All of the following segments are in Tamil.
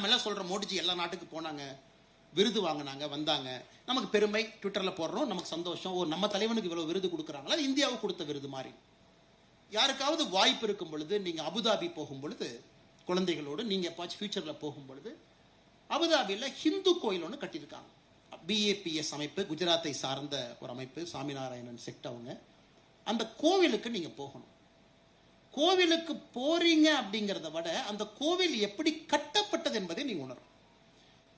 நாம எல்லாம் சொல்றோம் மோடிஜி எல்லா நாட்டுக்கு போனாங்க விருது வாங்கினாங்க வந்தாங்க. நமக்கு பெருமை ட்விட்டரில் போடுறோம் நமக்கு சந்தோஷம். ஓ நம்ம தலைவனுக்கு இவ்வளோ விருது கொடுக்குறாங்களா? அது இந்தியாவுக்கு கொடுத்த விருது மாதிரி. யாருக்காவது வாய்ப்பு இருக்கும் பொழுது நீங்கள் அபுதாபி போகும் பொழுது குழந்தைகளோடு நீங்கள் எப்பாச்சும் ஃபியூச்சரில் போகும் பொழுது அபுதாபியில் ஹிந்து கோயில் ஒன்று கட்டியிருக்காங்க. பிஏபிஎஸ் அமைப்பு குஜராத்தை சார்ந்த ஒரு அமைப்பு சாமிநாராயணன் செக்ட் அவங்க. அந்த கோவிலுக்கு நீங்கள் போகணும். கோவிலுக்கு போறீங்க அப்படிங்கிறத விட அந்த கோவில் எப்படி கட்ட கட்டப்பட்டது என்பதை நீ உணரும்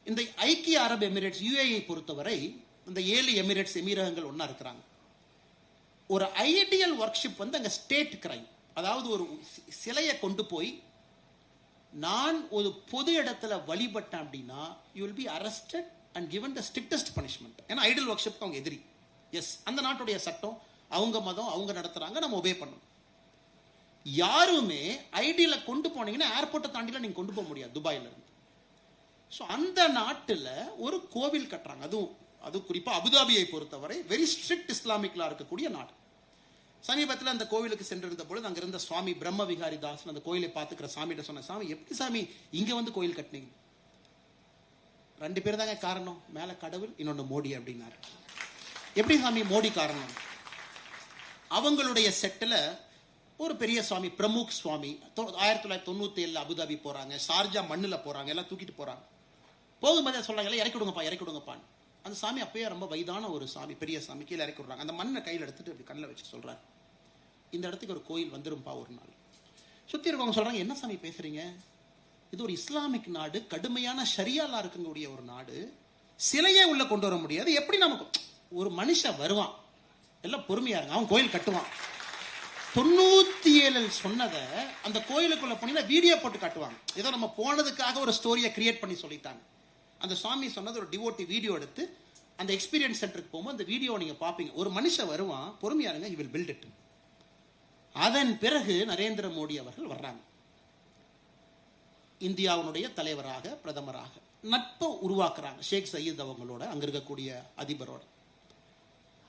இந்த ஐக்கிய அரபு எமிரேட்ஸ் யுஏஐ பொறுத்தவரை இந்த ஏழு எமிரேட்ஸ் எமீரகங்கள் ஒன்றா இருக்கிறாங்க. ஒரு ஐடியல் ஒர்க்ஷிப் வந்து அங்க ஸ்டேட் கிரைம் அதாவது ஒரு சிலையை கொண்டு போய் நான் ஒரு பொது இடத்துல வழிபட்டேன் அப்படின்னா you will be arrested and given the strictest punishment ஏன்னா ஐடியல் ஒர்க்ஷிப் அவங்க எதிரி. எஸ் அந்த நாட்டுடைய சட்டம் அவங்க மதம் அவங்க நடத்துறாங்க நம்ம ஒபே பண்ணணும். யாருமே ஐடியில் கொண்டு போனீங்கன்னா ஏர்போர்ட்டை தாண்டிலாம் நீங்க கொண்டு போக முடியாது துபாயில இருந்து. ஸோ அந்த நாட்டில் ஒரு கோவில் கட்டுறாங்க. அதுவும் அது குறிப்பாக அபுதாபியை பொறுத்தவரை வெரி ஸ்ட்ரிக்ட் இஸ்லாமிக்லாம் இருக்கக்கூடிய நாடு. சமீபத்தில் அந்த கோவிலுக்கு சென்றிருந்த பொழுது அங்கே இருந்த சுவாமி பிரம்ம விகாரி தாசன் அந்த கோயிலை பார்த்துக்கிற சாமிகிட்ட சொன்ன சாமி எப்படி சாமி இங்கே வந்து கோயில் கட்டினீங்க? ரெண்டு பேர் தாங்க காரணம். மேலே கடவுள் இன்னொன்று மோடி அப்படின்னாரு. எப்படி சாமி மோடி காரணம்? அவங்களுடைய செட்டில் ஒரு பெரிய சுவாமி பிரமுக் சுவாமி. தொ- ஆயிரத்தி தொள்ளாயிரத்தி தொண்ணூத்தி ஏழுல அபுதாபி போறாங்க ஷார்ஜா மண்ணில் போறாங்க எல்லாம் தூக்கிட்டு போறாங்க. போகும்போது சொல்றாங்க எல்லாம் இறக்கி விடுங்கப்பா இறக்கி விடுங்கப்பான்னு. அந்த சாமி அப்பயே ரொம்ப வயதான ஒரு சாமி பெரிய சாமி கீழே இறக்கி விடுறாங்க. அந்த மண்ணை கையில் எடுத்துட்டு அப்படி கண்ணில் வச்சு சொல்கிறார் இந்த இடத்துக்கு ஒரு கோயில் வந்துரும்பா ஒரு நாள். சுத்தி இருக்கவங்க சொல்றாங்க என்ன சாமி பேசுறீங்க? இது ஒரு இஸ்லாமிக் நாடு கடுமையான ஷரியாலா இருக்கக்கூடிய ஒரு நாடு. சிலையே உள்ள கொண்டு வர முடியாது. எப்படி நமக்கு ஒரு மனுஷன் வருவான்? எல்லாம் பொறுமையா இருங்க அவன் கோயில் கட்டுவான். தொண்ணூத்தி ஏழில் சொன்னதை அந்த கோயிலுக்குள்ள போனீங்கன்னா வீடியோ போட்டு காட்டுவாங்க. ஏதோ நம்ம போனதுக்காக ஒரு ஸ்டோரியை கிரியேட் பண்ணி சொல்லிட்டாங்க. அந்த சுவாமி சொன்னது ஒரு டிவோட்டி வீடியோ எடுத்து அந்த எக்ஸ்பீரியன்ஸ் சென்டருக்கு போகும்போது அந்த வீடியோ நீங்க பார்ப்பீங்க. ஒரு மனுஷன் வருவான் பொறுமையா இருங்க இவில் பில்ட் இட் அதன் பிறகு நரேந்திர மோடி அவர்கள் வர்றாங்க. இந்தியாவினுடைய தலைவராக பிரதமராக நட்பை உருவாக்குறாங்க. ஷேக் சயீத் அவங்களோட அங்க இருக்கக்கூடிய அதிபரோட.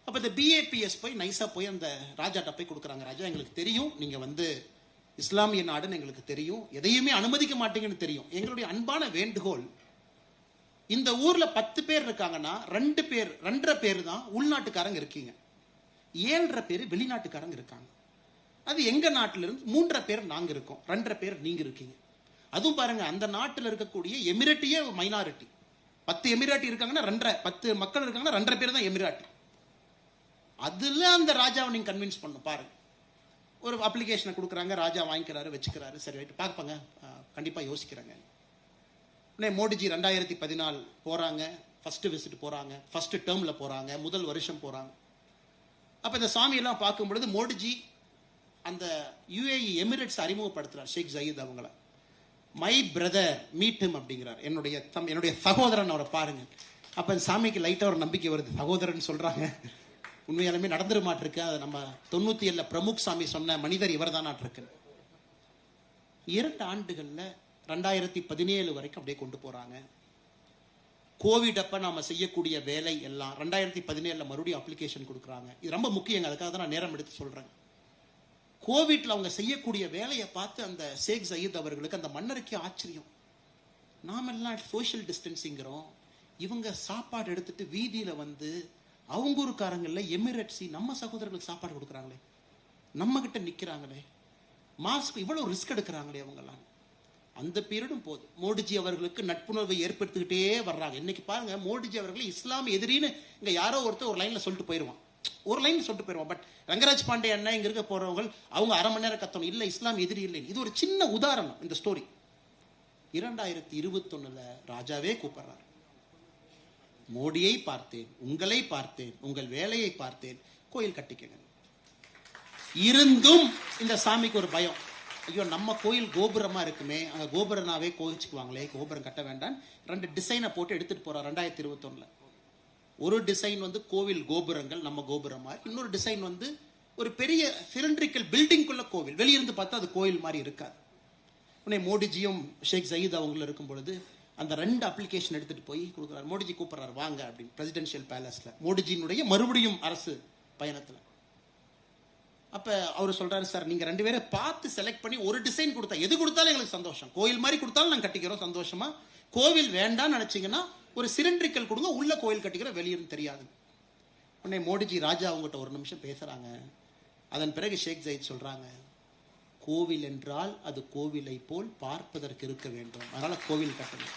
அப்போ இந்த பிஏபிஎஸ் போய் நைஸாக போய் அந்த ராஜாட்ட போய் கொடுக்குறாங்க. ராஜா எங்களுக்கு தெரியும். நீங்கள் வந்து இஸ்லாமிய நாடுன்னு எங்களுக்கு தெரியும். எதையுமே அனுமதிக்க மாட்டீங்கன்னு தெரியும். எங்களுடைய அன்பான வேண்டுகோள் இந்த ஊரில் பத்து பேர் இருக்காங்கன்னா ரெண்டு பேர் ரெண்டரை பேர் தான் உள்நாட்டுக்காரங்க இருக்கீங்க. ஏழரை பேர் வெளிநாட்டுக்காரங்க இருக்காங்க. அது எங்கள் நாட்டிலிருந்து மூன்றரை பேர் நாங்கள் இருக்கோம். ரெண்டரை பேர் நீங்கள் இருக்கீங்க. அதுவும் பாருங்க அந்த நாட்டில் இருக்கக்கூடிய எமிரேட்டியே மைனாரிட்டி பத்து எமிராட்டி இருக்காங்கன்னா ரெண்டரை பத்து மக்கள் இருக்காங்கன்னா ரெண்டரை பேர் தான் எமிராட்டி. அதில் அந்த ராஜாவை நீங்கள் கன்வின்ஸ் பண்ணும் பாருங்கள் ஒரு அப்ளிகேஷனை கொடுக்குறாங்க ராஜா வாங்கிக்கிறாரு வச்சுக்கிறாரு. சரி ரைட்டு பார்ப்பங்க. கண்டிப்பாக யோசிக்கிறாங்க. உடனே மோடிஜி ரெண்டாயிரத்தி பதினாலு போகிறாங்க ஃபஸ்ட்டு விசிட் போகிறாங்க ஃபஸ்ட்டு டேர்மில் போகிறாங்க முதல் வருஷம் போகிறாங்க அப்போ இந்த சாமியெல்லாம் பார்க்கும் பொழுது மோடிஜி அந்த யுஏஇ எமிரேட்ஸ் அறிமுகப்படுத்துகிறார் ஷேக் ஜயீத் அவங்கள. மை பிரதர் மீட் ஹிம் அப்படிங்கிறார். என்னுடைய தம் என்னுடைய சகோதரன் அவரை பாருங்கள் அப்போ இந்த சாமிக்கு லைட்டாக ஒரு நம்பிக்கை வருது. சகோதரன் சொல்கிறாங்க உண்மையாலுமே நடந்துட மாட்டிருக்கு நம்ம தொண்ணூத்தி ஏழுல பிரமுக் சாமி சொன்ன மனிதர் இவர் தானாட்டிருக்கு இரண்டு ஆண்டுகள்ல ரெண்டாயிரத்தி பதினேழு வரைக்கும் அப்படியே கொண்டு போறாங்க. கோவிட் அப்ப நாம செய்யக்கூடிய வேலை எல்லாம் ரெண்டாயிரத்தி பதினேழுல மறுபடியும் அப்ளிகேஷன் கொடுக்குறாங்க. இது ரொம்ப முக்கியங்க அதுக்காக தான் நான் நேரம் எடுத்து சொல்றேன். கோவிட்ல அவங்க செய்யக்கூடிய வேலையை பார்த்து அந்த ஷேக் சயீத் அவர்களுக்கு அந்த மன்னருக்கே ஆச்சரியம். நாமெல்லாம் சோஷியல் டிஸ்டன்சிங்கிறோம் இவங்க சாப்பாடு எடுத்துட்டு வீதியில வந்து அவங்க காரங்களில் எமிரேட்ஸி நம்ம சகோதரர்களுக்கு சாப்பாடு கொடுக்குறாங்களே? நம்ம கிட்ட நிற்கிறாங்களே மாஸ்க் இவ்வளோ ரிஸ்க் எடுக்கிறாங்களே அவங்கெல்லாம்? அந்த பீரியடும் போதும். மோடிஜி அவர்களுக்கு நட்புணர்வை ஏற்படுத்திக்கிட்டே வர்றாங்க. இன்னைக்கு பாருங்க மோடிஜி அவர்களை இஸ்லாம் எதிரின்னு இங்கே யாரோ ஒருத்தர் ஒரு லைனில் சொல்லிட்டு போயிடுவான் ஒரு லைன் சொல்லிட்டு போயிடுவான் பட் ரங்கராஜ் பாண்டே அண்ணா இங்கே இருக்க போறவங்க அவங்க அரை மணி நேரம் கத்தணும். இல்லை இஸ்லாம் எதிரி இல்லை இது ஒரு சின்ன உதாரணம் இந்த ஸ்டோரி இரண்டாயிரத்தி இருபத்தொன்னுல ராஜாவே கூப்பிடுறாரு. மோடியை பார்த்தேன் உங்களை பார்த்தேன் உங்கள் வேலையை பார்த்தேன் கோயில் கட்டிக்கணும் இருந்தும் இந்த சாமிக்கு ஒரு பயம். ஐயோ நம்ம கோயில் கோபுரமா இருக்குமே அங்க கோபுரனாவே கோவிச்சுக்குவாங்களே கோபுரம் கட்ட வேண்டாம் ரெண்டு டிசைனை போட்டு எடுத்துட்டு போறோம் ரெண்டாயிரத்தி இருபத்தொன்னுல. ஒரு டிசைன் வந்து கோவில் கோபுரங்கள் நம்ம கோபுரமா இன்னொரு டிசைன் வந்து ஒரு பெரிய சிலிண்ட்ரிக்கல் பில்டிங்குள்ள கோவில். வெளியிருந்து பார்த்தா அது கோயில் மாதிரி இருக்காது. உடனே மோடிஜியும் ஷேக் ஜயீத் அவங்களும் இருக்கும் பொழுது அந்த ரெண்டு அப்ளிகேஷன் எடுத்துகிட்டு போய் கொடுக்குறாரு. மோடிஜி கூப்பிட்றாரு வாங்க அப்படின்னு பிரசிடென்ஷியல் பேலஸில் மோடிஜியினுடைய மறுபடியும் அரசு பயணத்தில். அப்போ அவர் சொல்கிறாரு சார் நீங்கள் ரெண்டு பேரும் பார்த்து செலக்ட் பண்ணி ஒரு டிசைன் கொடுத்தா எது கொடுத்தாலும் எங்களுக்கு சந்தோஷம். கோயில் மாதிரி கொடுத்தாலும் நாங்கள் கட்டிக்கிறோம் சந்தோஷமாக கோவில் வேண்டாம்னு நினச்சிங்கன்னா ஒரு சிலிண்ட்ரிக்கல் கொடுங்க உள்ள கோயில் கட்டிக்கிற வெளியும் தெரியாது. உடனே மோடிஜி ராஜா அவங்ககிட்ட ஒரு நிமிஷம் பேசுகிறாங்க அதன் பிறகு ஷேக் ஜயித் சொல்கிறாங்க கோவில் என்றால் அது கோவிலை போல் பார்ப்பதற்கு இருக்க வேண்டும். அதனால் கோவில் கட்டணும்.